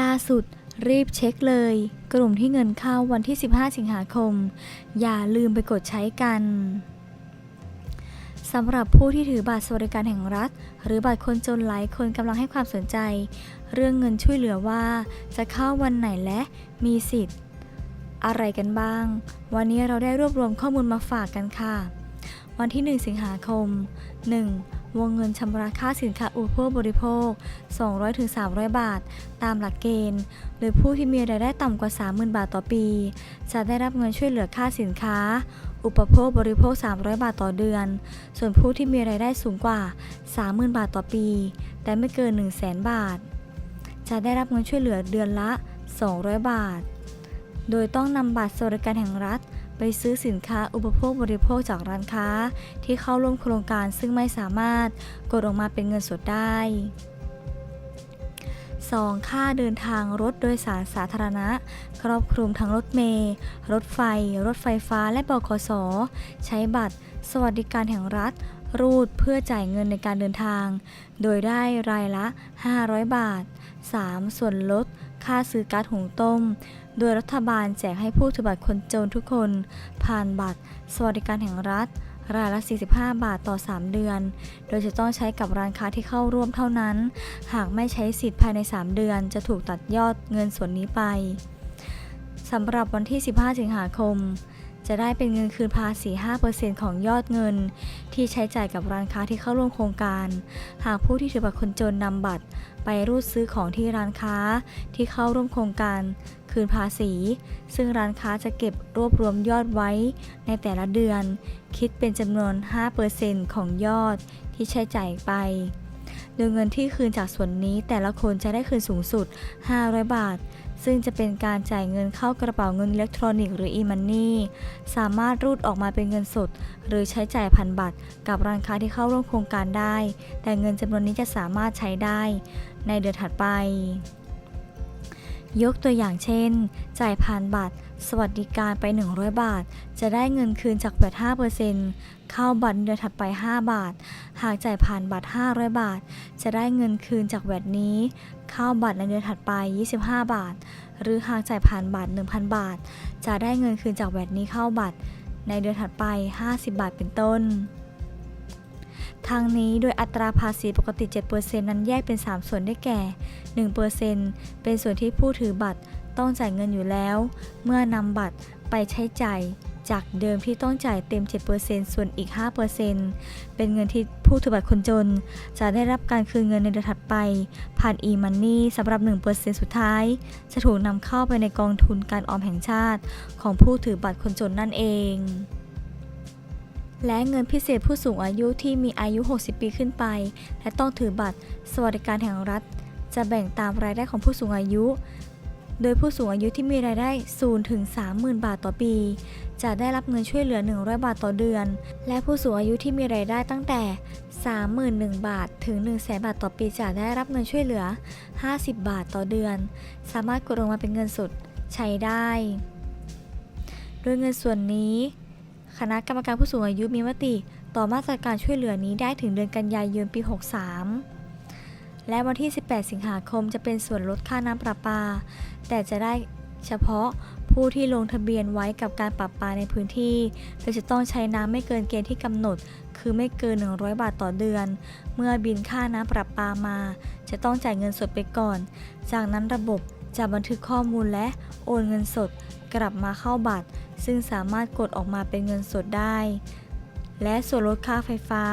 ล่าสุดรีบเช็คเลย กลุ่มที่เงินเข้าวันที่ 15 สิงหาคม อย่าลืมไปกดใช้กันสำหรับผู้ที่ถือบัตรสวัสดิการแห่งรัฐ หรือบัตรคนจนหลายคนกำลังให้ความสนใจ เรื่องเงินช่วยเหลือว่าจะเข้าวันไหนและมีสิทธิ์ อะไรกันบ้าง วันนี้เราได้รวบรวมข้อมูลมาฝากกันค่ะ วันที่ 1 สิงหาคม 1. วงเงินชำระค่าสินค้าอุปโภคบริโภค 200-300 บาท ตามหลักเกณฑ์โดยผู้ที่มีรายได้ต่ำกว่า 30,000 บาทต่อปี จะได้รับเงินช่วยเหลือค่าสินค้า อุปโภคบริโภค 300 บาทต่อเดือน ส่วนผู้ที่มีรายได้สูงกว่า 30,000 บาทต่อปี แต่ไม่เกิน 100,000 บาท จะได้รับเงินช่วยเหลือเดือนละ 200 บาท โดยต้องนำบัตรสวัสดิการแห่งรัฐ ไปซื้อสินค้าอุปโภคบริโภคจากร้านค้า ที่เข้าร่วมโครงการซึ่งไม่สามารถกดออกมาเป็นเงินสดได้ 2. ค่าเดินทางรถโดยสารสาธารณะ ครอบคลุมทั้งรถเมล์รถไฟ รถไฟฟ้าและบขส ใช้บัตร สวัสดิการแห่งรัฐ รูดเพื่อจ่ายเงินในการเดินทาง โดยได้รายละ 500 บาท 3. ส่วนลด ค่าซื้อก๊าซหุงต้ม โดยรัฐบาลแจกให้ผู้ถือบัตรคนจนทุกคน ผ่านบัตร สวัสดิการแห่งรัฐ รายละ 45 บาทต่อ 3 เดือน โดยจะต้องใช้กับร้านค้าที่เข้าร่วมเท่านั้น หากไม่ใช้สิทธิ์ภายใน 3 เดือน จะถูกตัดยอดเงินส่วนนี้ไปสำหรับวันที่ 15 สิงหาคม จะได้เป็นเงินคืนภาษี 5%ของยอดเงิน ที่ใช้จ่ายกับร้านค้าที่เข้าร่วมโครงการ หากผู้ที่ถือบัตรคนจนนำบัตร ไปรูดซื้อของที่ร้านค้าที่เข้าร่วมโครงการ คืนภาษี ซึ่งร้านค้าจะเก็บรวบรวมยอดไว้ในแต่ละเดือน คิดเป็นจำนวน 5%ของยอดที่ใช้จ่ายไปโดยเงินที่คืนจากส่วนนี้แต่ละคนจะได้คืนสูงสุด 500 บาท ซึ่งจะเป็นการจ่ายเงินเข้ากระเป๋าเงินอิเล็กทรอนิกส์หรือ e-money สามารถรูดออกมาเป็นเงินสด หรือใช้จ่ายผ่านบัตร กับร้านค้าที่เข้าร่วมโครงการได้ แต่เงินจำนวนนี้จะสามารถใช้ได้ ในเดือนถัดไป ยกตัวอย่างเช่น จ่ายผ่านบัตร สวัสดิการไป 100 บาท จะได้เงินคืนจากแบต5%เข้าบัตรเดือนถัดไป 5 บาท หากจ่ายผ่านบัตร 500 บาท จะได้เงินคืนจากแบตนี้ เข้าบัตรในเดือนถัดไป 25 บาท หรือหากจ่ายผ่านบัตร 1,000 บาท จะได้เงินคืนจากแบตนี้เข้าบัตร ในเดือนถัดไป 50 บาทเป็นต้น ทางนี้โดยอัตราภาษีปกติ 7%นั้นแยกเป็น 3 ส่วนได้แก่ 1%เป็นส่วนที่ผู้ถือบัตรต้องจ่ายเงินอยู่แล้ว เมื่อนำบัตรไปใช้จ่ายจากเดิมที่ต้องจ่ายเต็ม 7%ส่วนอีก 5%เป็นเงินที่ผู้ถือบัตรคนจน จะได้รับการคืนเงินในเดือนถัดไป ผ่าน e-money สำหรับ 1%สุดท้าย จะถูกนำเข้าไปในกองทุนการออมแห่งชาติ ของผู้ถือบัตรคนจนนั่นเอง และเงินพิเศษผู้สูงอายุที่มีอายุ 60 ปีขึ้นไป และต้องถือบัตรสวัสดิการแห่งรัฐ จะแบ่งตามรายได้ของผู้สูงอายุ โดยผู้สูงอายุที่มีรายได้0ถึง30,000 บาทต่อปี จะได้รับเงินช่วยเหลือ 100 บาทต่อเดือน และผู้สูงอายุที่มีรายได้ตั้งแต่ 31,000 บาทถึง 100,000 บาทต่อปีจะได้รับเงินช่วยเหลือ 50 บาทต่อเดือน สามารถกดออกมาเป็นเงินสดใช้ได้ โดยเงินส่วนนี้ คณะกรรมการผู้สูงอายุมีมติ ต่อมาตรการช่วยเหลือนี้ได้ถึงเดือนกันยายนปี 63 และวันที่ 18 สิงหาคมจะเป็นส่วนลดค่าน้ำประปา แต่จะได้เฉพาะผู้ที่ลงทะเบียนไว้กับการปรับปาในพื้นที่ โดยจะต้องใช้น้ำไม่เกินเกณฑ์ที่กำหนด คือไม่เกิน 100 บาทต่อเดือน เมื่อบินค่าน้ำประปามา จะต้องจ่ายเงินสดไปก่อน จากนั้นระบบจะบันทึกข้อมูลและโอนเงินสด กลับมาเข้าบัตร ซึ่งสามารถกดออกมาเป็นเงินสดได้ และส่วนลดค่าไฟฟ้า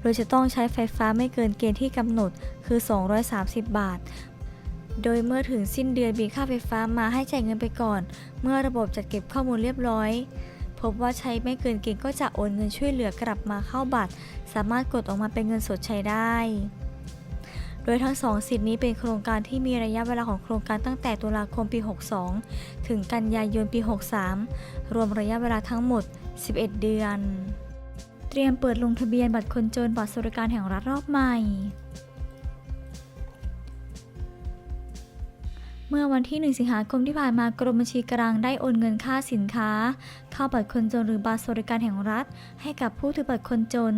โดยจะต้องใช้ไฟฟ้าไม่เกินเกณฑ์ที่กำหนดคือ 230 บาท โดยเมื่อถึงสิ้นเดือนบินค่าไฟฟ้ามาให้จ่ายเงินไปก่อน เมื่อระบบจัดเก็บข้อมูลเรียบร้อย พบว่าใช้ไม่เกินเกณฑ์ก็จะโอนเงินช่วยเหลือกลับมาเข้าบัตร สามารถกดออกมาเป็นเงินสดใช้ได้ ดยทั้งสองสิทธินี้เป็นโครงการที่มีระยะเวลาของโครงการตั้งแต่ตุลาคมปี 62 ถึงกันยายนปี 63 รวมระยะเวลาทั้งหมด 11 เดือน เตรียมเปิดลงทะเบียนบัตรคนจนบัตรสวัสดิการแห่งรัฐรอบใหม่ เมื่อวันที่ 1 สิงหาคมที่ผ่านมากรมบัญชีกลางได้โอนเงินค่าสินค้า เข้าบัตรคนจนหรือบัตรสวัสดิการแห่งรัฐ ให้กับผู้ถือบัตรคนจน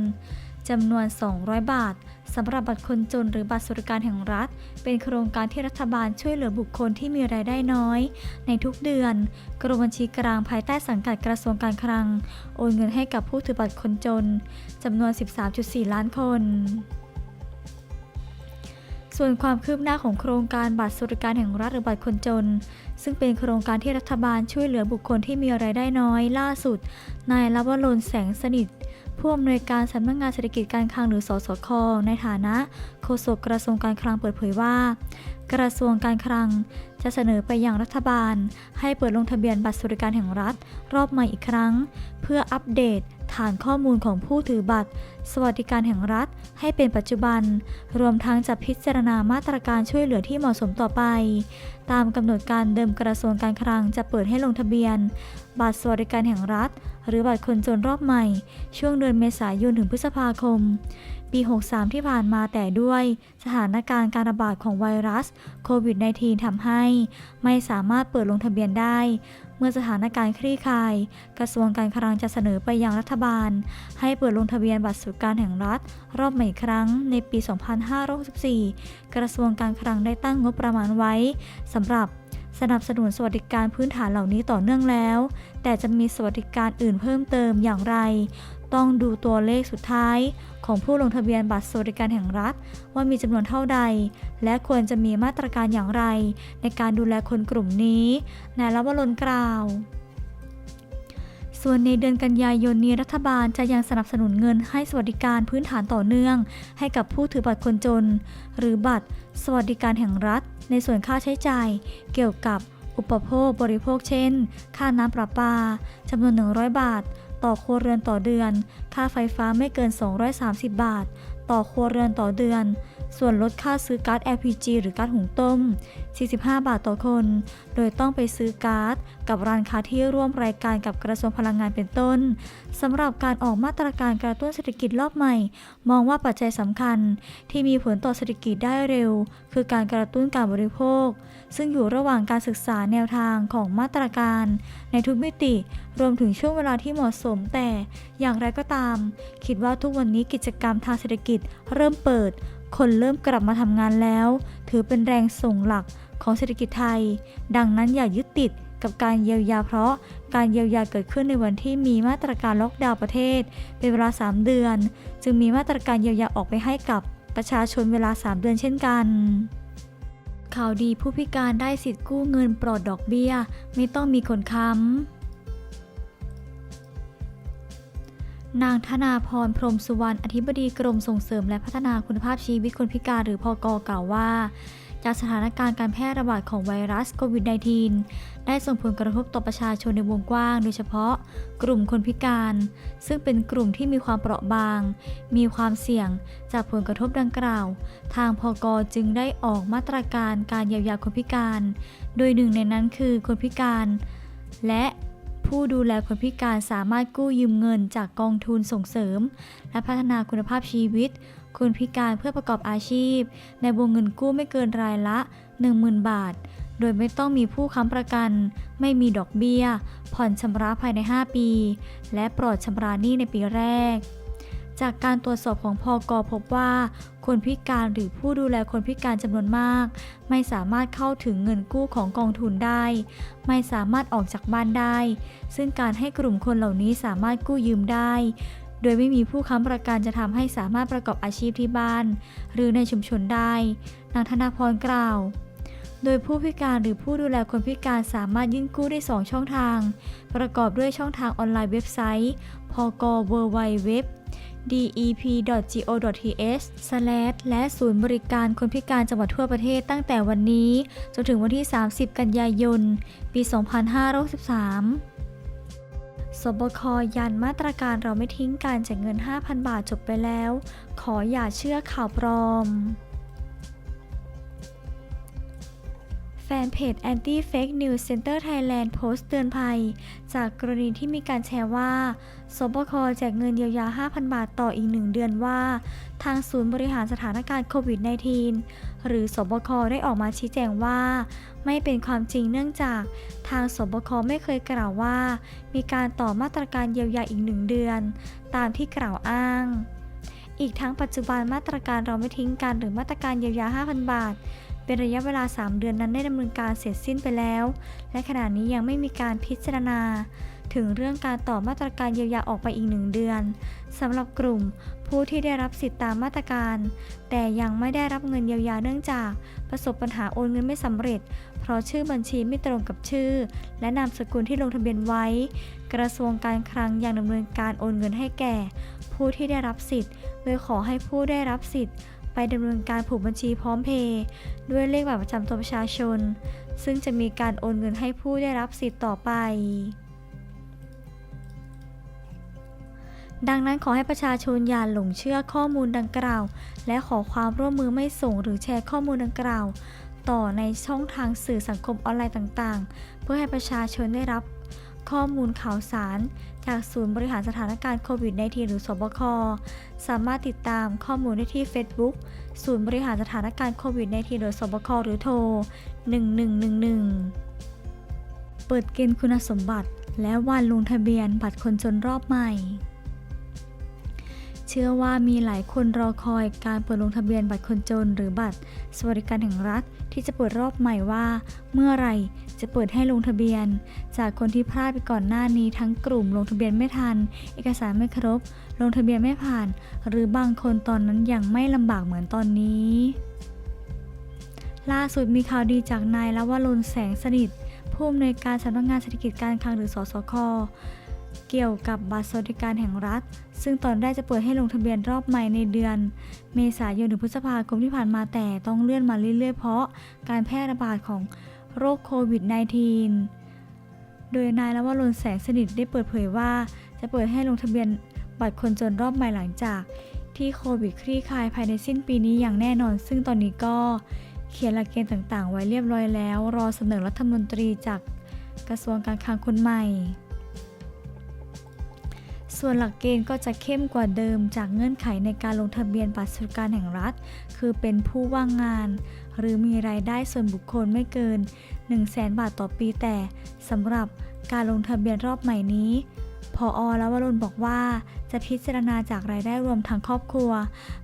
จำนวน 200 บาท สำหรับบัตรคนจนหรือบัตรสวัสดิการแห่งรัฐ เป็นโครงการที่รัฐบาลช่วยเหลือบุคคลที่มีรายได้น้อย ในทุกเดือน กรมบัญชีกลางภายใต้สังกัดกระทรวงการคลัง โอนเงินให้กับผู้ถือบัตรคนจนจำนวน 13.4 ล้านคน ส่วนความคืบหน้าของโครงการบัตรสวัสดิการแห่งรัฐหรือบัตรคนจน ซึ่งเป็นโครงการที่รัฐบาลช่วยเหลือบุคคลที่มีรายได้น้อย ล่าสุด นายลวรนแสงสนิท ผู้อำนวยการสำนักงานเศรษฐกิจการคลังหรือสสค ในฐานะโฆษกกระทรวงการคลังเปิดเผยว่า กระทรวงการคลังจะเสนอไปยังรัฐบาล ให้เปิดลงทะเบียนบัตรสวัสดิการแห่งรัฐ รอบใหม่อีกครั้ง เพื่ออัปเดต ฐานข้อมูลของผู้ถือบัตร สวัสดิการแห่งรัฐให้เป็นปัจจุบัน รวมทั้งจะพิจารณามาตรการช่วยเหลือที่เหมาะสมต่อไป ตามกำหนดการเดิมกระทรวงการคลังจะเปิดให้ลงทะเบียน บัตรสวัสดิการแห่งรัฐ หรือบัตรคนจนรอบใหม่ ช่วงเดือนเมษายนถึงพฤษภาคม ปี 63 ที่ผ่านมาแต่ด้วยสถานการณ์การระบาดของไวรัสโควิด -19 ทำให้ ไม่สามารถเปิดลงทะเบียนได้ เมื่อสถานการณ์คลี่คลาย กระทรวงการคลังจะเสนอไปยังรัฐบาล ให้เปิดลงทะเบียนบัตรสวัสดิการแห่งรัฐ รอบใหม่ครั้งในปี 2564 กระทรวงการคลังได้ตั้งงบประมาณไว้สำหรับสนับสนุนสวัสดิการพื้นฐานเหล่านี้ต่อเนื่องแล้ว แต่จะมีสวัสดิการอื่นเพิ่มเติมอย่างไร ต้องดูตัวเลขสุดท้ายของผู้ลงทะเบียนบัตรสวัสดิการแห่งรัฐ ว่ามีจำนวนเท่าใด และควรจะมีมาตรการอย่างไร ในการดูแลคนกลุ่มนี้นายลวรนกล่าวส่วนในเดือนกันยายนนี้รัฐบาลจะยังสนับสนุนเงินให้สวัสดิการพื้นฐานต่อเนื่อง ให้กับผู้ถือบัตรคนจน หรือบัตรสวัสดิการแห่งรัฐ ในส่วนค่าใช้จ่าย เกี่ยวกับอุปโภคบริโภคเช่น ค่าน้ำประปาจำนวน 100 บาท ต่อครัวเรือนต่อเดือน ค่าไฟฟ้าไม่เกิน 230 บาท ต่อครัวเรือนต่อเดือน ส่วนลดค่าซื้อก๊าซ LPG หรือก๊าซหุงต้ม 45 บาทต่อคน โดยต้องไปซื้อก๊าซกับร้านค้าที่ร่วมรายการกับกระทรวงพลังงานเป็นต้นสำหรับการออกมาตรการกระตุ้นเศรษฐกิจรอบใหม่ มองว่าปัจจัยสำคัญที่มีผลต่อเศรษฐกิจได้เร็ว คือการกระตุ้นการบริโภค ซึ่งอยู่ระหว่างการศึกษาแนวทางของมาตรการ ในทุกมิติรวมถึงช่วงเวลาที่เหมาะสมแต่อย่างไรก็ตาม คิดว่าทุกวันนี้กิจกรรมทางเศรษฐกิจเริ่มเปิด คนเริ่มกลับมาทำงานแล้ว ถือเป็นแรงส่งหลักของเศรษฐกิจไทย ดังนั้นอย่ายึดติดกับการเยียวยาเพราะการเยียวยาเกิดขึ้นในวันที่มีมาตรการล็อกดาวน์ประเทศ เป็นเวลา 3 เดือน จึงมีมาตรการเยียวยาออกไปให้กับประชาชนเวลา 3 เดือนเช่นกัน ข่าวดีผู้พิการได้สิทธิ์กู้เงินปลอดดอกเบี้ย ไม่ต้องมีคนค้ำ นางธนาพร พรมสุวรรณ อธิบดีกรมส่งเสริมและพัฒนาคุณภาพชีวิตคนพิการหรือพอกกล่าวว่า จากสถานการณ์การแพร่ระบาดของไวรัสโควิด -19 ได้ส่งผลกระทบต่อประชาชนในวงกว้าง โดยเฉพาะกลุ่มคนพิการ ซึ่งเป็นกลุ่มที่มีความเปราะบาง มีความเสี่ยงจากผลกระทบดังกล่าว ทางพกจึงได้ออกมาตรการการเยียวยาคนพิการ โดยหนึ่งในนั้นคือคนพิการและ ผู้ดูแลคนพิการสามารถกู้ยืมเงินจากกองทุนส่งเสริม และพัฒนาคุณภาพชีวิต คนพิการเพื่อประกอบอาชีพ ในวงเงินกู้ไม่เกินรายละ 10,000 บาท โดยไม่ต้องมีผู้ค้ำประกัน ไม่มีดอกเบี้ย ผ่อนชำระภายใน 5 ปี และปลอดชำระหนี้ในปีแรก จากการตรวจสอบของพอกพบว่า คนพิการหรือผู้ดูแลคนพิการจำนวนมาก ไม่สามารถเข้าถึงเงินกู้ของกองทุนได้ ไม่สามารถออกจากบ้านได้ ซึ่งการให้กลุ่มคนเหล่านี้สามารถกู้ยืมได้ โดยไม่มีผู้ค้ำประกันจะทำให้สามารถประกอบอาชีพที่บ้าน หรือในชุมชนได้ นางธนาพรกล่าวโดยผู้พิการหรือผู้ดูแลคนพิการสามารถยื่นกู้ได้ 2 ช่องทาง ประกอบด้วยช่องทางออนไลน์เว็บไซต์พก w w w dep.go.th และศูนย์บริการคนพิการจังหวัดทั่วประเทศตั้งแต่วันนี้ จนถึงวันที่ 30 กันยายน ปี 2563สบคยันมาตรการเราไม่ทิ้งการแจกเงิน 5,000 บาทจบไปแล้ว ขออย่าเชื่อข่าวปลอม ฟนเพจ Anti Fake News Center Thailand โพสต์เตือนภัย จากกรณีที่มีการแชร์ว่าสบคแจกเงินเยียวยา 5,000 บาทต่ออีกหนึ่งเดือนว่า ทางศูนย์บริหารสถานการณ์โควิด -19 หรือสบคได้ออกมาชี้แจงว่า ไม่เป็นความจริงเนื่องจาก ทางสบคไม่เคยกล่าวว่า มีการต่อมาตรการเยียวยาอีกหนึ่งเดือน ตามที่กล่าวอ้างอีกทั้งปัจจุบันมาตรการเราไม่ทิ้งกันหรือมาตรการเยียวยา 5,000 บาท เป็นระยะเวลา 3 เดือนนั้นได้ดำเนินการเสร็จสิ้นไปแล้ว และขณะนี้ยังไม่มีการพิจารณา ถึงเรื่องการต่อมาตรการเยียวยาออกไปอีกหนึ่งเดือนสำหรับกลุ่มผู้ที่ได้รับสิทธิตามมาตรการ แต่ยังไม่ได้รับเงินเยียวยาเนื่องจาก ประสบปัญหาโอนเงินไม่สำเร็จ เพราะชื่อบัญชีไม่ตรงกับชื่อ และนามสกุลที่ลงทะเบียนไว้ กระทรวงการคลังยังดำเนินการโอนเงินให้แก่ ผู้ที่ได้รับสิทธิ์โดยขอให้ผู้ได้รับสิทธิ์ ไปดำเนินการผูกบัญชีพร้อมเพย์ด้วยเลขบัตรประจำตัวประชาชน ซึ่งจะมีการโอนเงินให้ผู้ได้รับสิทธิ์ต่อไป ดังนั้นขอให้ประชาชนอย่าหลงเชื่อข้อมูลดังกล่าว และขอความร่วมมือไม่ส่งหรือแชร์ข้อมูลดังกล่าว ต่อในช่องทางสื่อสังคมออนไลน์ต่าง ๆ เพื่อให้ประชาชนได้รับ ข้อมูลข่าวสาร จากศูนย์บริหารสถานการณ์โควิด -19 หรือสบค สามารถติดตามข้อมูลได้ที่ Facebook ศูนย์บริหารสถานการณ์โควิด -19 หรือสบค หรือโทร 1111 เปิดเกณฑ์คุณสมบัติ และวันลงทะเบียนบัตรคนจนรอบใหม่ เชื่อว่ามีหลายคนรอคอยการเปิดลงทะเบียนบัตรคนจน หรือบัตร สวัสดิการแห่งรัฐที่จะเปิดรอบใหม่ว่า เมื่อไรจะเปิดให้ลงทะเบียน จากคนที่พลาดไปก่อนหน้านี้ทั้งกลุ่มลงทะเบียนไม่ทัน เอกสารไม่ครบ ลงทะเบียนไม่ผ่าน หรือบางคนตอนนั้นยังไม่ลำบากเหมือนตอนนี้ล่าสุดมีข่าวดีจากนายลวรนแสงสนิท ผู้อำนวยการสำนักงานเศรษฐกิจการคลังหรือสสค เกี่ยวกับบัตรสวัสดิการแห่งรัฐ ซึ่งตอนแรกจะเปิดให้ลงทะเบียนรอบใหม่ในเดือน เมษายนถึงพฤษภาคมที่ผ่านมาแต่ต้องเลื่อนมาเรื่อยๆ เพราะการแพร่ระบาดของโรคโควิด -19 โดยนายละวรนแสงสนิทได้เปิดเผยว่า จะเปิดให้ลงทะเบียนบัตรคนจนรอบใหม่หลังจาก ที่โควิดคลี่คลายภายในสิ้นปีนี้อย่างแน่นอน ซึ่งตอนนี้ก็เขียนหลักเกณฑ์ต่างๆ ไว้เรียบร้อยแล้ว รอเสนอรัฐมนตรีจากกระทรวงการคลังคนใหม่ ส่วนหลักเกณฑ์ก็จะเข้มกว่าเดิมจากเงื่อนไขในการลงทะเบียนบัตรสวัสดิการแห่งรัฐ คือเป็นผู้ว่างงาน หรือมีรายได้ส่วนบุคคลไม่เกิน 1 0 0 0 0แบาทต่อปีแต่สำหรับการลงทะเบียนรอบใหม่นี้พออและวรนบอกว่า จะพิจารณาจากรายได้รวมทั้งครอบครัว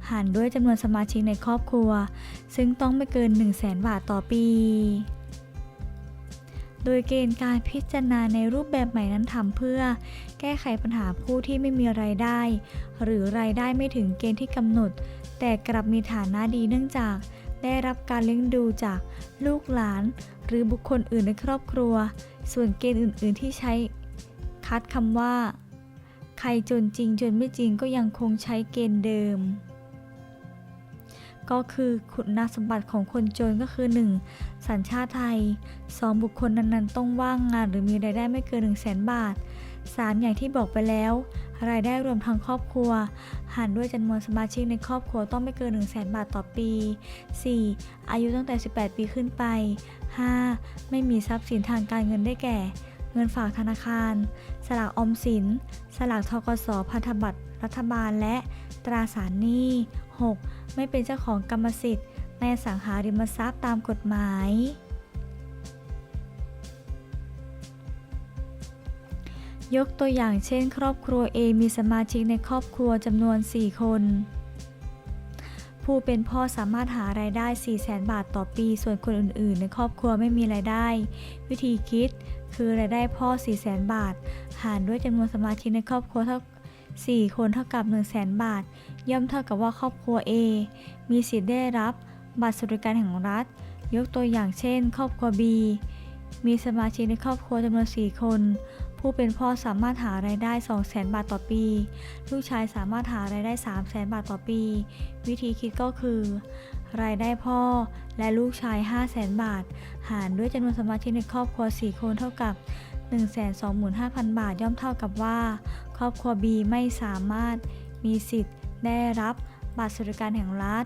หารด้วยจำนวนสมาชิกในครอบครัว ซึ่งต้องไม่เกิน 1 0 0 0 0แบาทต่อปี โดยเกณฑ์การพิจารณาในรูปแบบใหม่นั้นทำเพื่อ แก้ไขปัญหาผู้ที่ไม่มีรายได้ หรือรายได้ไม่ถึงเกณฑ์ที่กำหนด แต่กลับมีฐานะดีเนื่องจาก ได้รับการเลี้ยงดูจากลูกหลาน หรือบุคคลอื่นในครอบครัว ส่วนเกณฑ์อื่น ๆ ที่ใช้ คัดคำว่า ใครจนจริงจนไม่จริงก็ยังคงใช้เกณฑ์เดิมก็คือคุณสมบัติของคนจนก็คือ 1. สัญชาติไทย 2. บุคคลนั้นๆ ต้องว่างงานหรือมีรายได้ไม่เกิน 1 0 0 0 0แบาท 3. อย่างที่บอกไปแล้ว รายได้รวมทั้งครอบครัว หารด้วยจำนวนสมาชิกในครอบครัวต้องไม่เกิน 1 0 0 0 0แบาทต่อปี 4. อายุตั้งแต่ 18 ปีขึ้นไป 5. ไม่มีทรัพย์สินทางการเงินได้แก่ เงินฝากธนาคาร สลากออมสิน สลากทกสพันธบัตรรัฐบาลและตราสารหนี้ 6. ไม่เป็นเจ้าของกรรมสิทธิ์ ในสังหาริมทรัพย์ตามกฎหมาย ยกตัวอย่างเช่น ครอบครัว A มีสมาชิกในครอบครัวจำนวน 4 คน ผู้เป็นพ่อสามารถหารายได้400,000 บาทต่อปี ส่วนคนอื่น ๆ ในครอบครัวไม่มีรายได้ วิธีคิดคือรายได้พ่อ 400,000 บาท หารด้วยจำนวนสมาชิกในครอบครัวเท่า4 คนเท่ากับ 100,000 บาท ย่อมเท่ากับว่าครอบครัว A มีสิทธิ์ได้รับ บัตรสวัสดิการแห่งรัฐ ยกตัวอย่างเช่น ครอบครัว B มีสมาชิกในครอบครัวจำนวน 4 คน ผู้เป็นพ่อสามารถหารายได้ 200,000 บาทต่อปี ลูกชายสามารถหารายได้ 300,000 บาทต่อปี วิธีคิดก็คือ รายได้พ่อและลูกชาย 500,000 บาท หารด้วยจำนวนสมาชิกในครอบครัว 4 คนเท่ากับ 125,000 บาทย่อมเท่ากับว่า ครอบครัว B ไม่สามารถมีสิทธิ์ได้รับบัตรสวัสดิการแห่งรัฐ